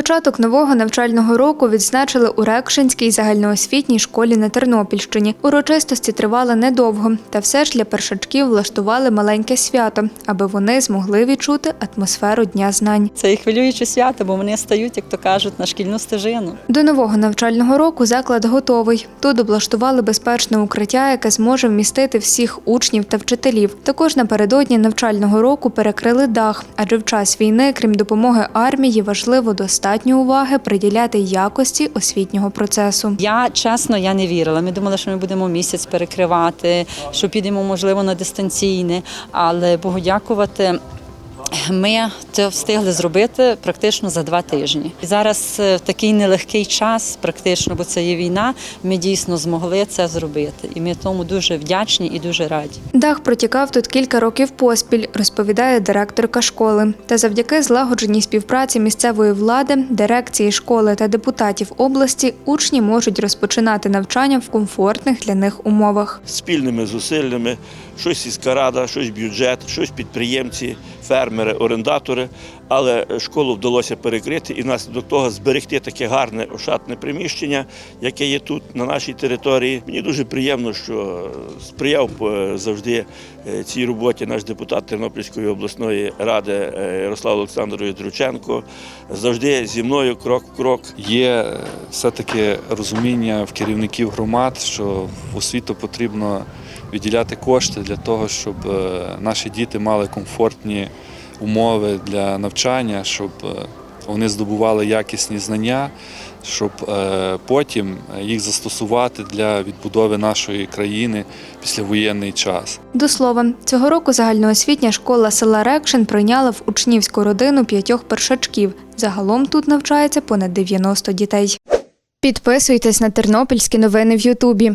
Початок нового навчального року відзначили у Рекшинській загальноосвітній школі на Тернопільщині. Урочистості тривали недовго, та все ж для першачків влаштували маленьке свято, аби вони змогли відчути атмосферу Дня знань. Це і хвилююче свято, бо вони стають, як то кажуть, на шкільну стежину. До нового навчального року заклад готовий. Тут облаштували безпечне укриття, яке зможе вмістити всіх учнів та вчителів. Також напередодні навчального року перекрили дах, адже в час війни, крім допомоги армії, важливо достатньо уваги приділяти якості освітнього процесу. Я чесно я не вірила. Ми думали, що ми будемо місяць перекривати, що підемо, можливо, на дистанційне, але Богу дякувати. Ми це встигли зробити практично за два тижні. І зараз е, в такий нелегкий час, практично, бо це є війна. Ми дійсно змогли це зробити, і ми тому дуже вдячні і дуже раді. Дах протікав тут кілька років поспіль, розповідає директорка школи. Та завдяки злагодженій співпраці місцевої влади, дирекції школи та депутатів області учні можуть розпочинати навчання в комфортних для них умовах. спільними зусиллями, щось сільська рада, щось бюджет, щось підприємці, фермери, орендатори. Але школу вдалося перекрити і внаслідок того зберегти таке гарне ошатне приміщення, яке є тут на нашій території. Мені дуже приємно, що сприяв е, завжди е, цій роботі наш депутат Тернопільської обласної ради е, Ярослав Олександрович Друченко. Завжди зі мною крок в крок. Є е, все-таки розуміння в керівників громад, що в освіту потрібно відділяти кошти для того, щоб е, наші діти мали комфортні умови для навчання, щоб вони здобували якісні знання, щоб е, потім їх застосувати для відбудови нашої країни післявоєнний час. До слова, цього року загальноосвітня школа села Рекшин прийняла в учнівську родину п'ятьох першачків. Загалом тут навчається понад 90 дітей. Підписуйтесь на тернопільські новини в Ютубі.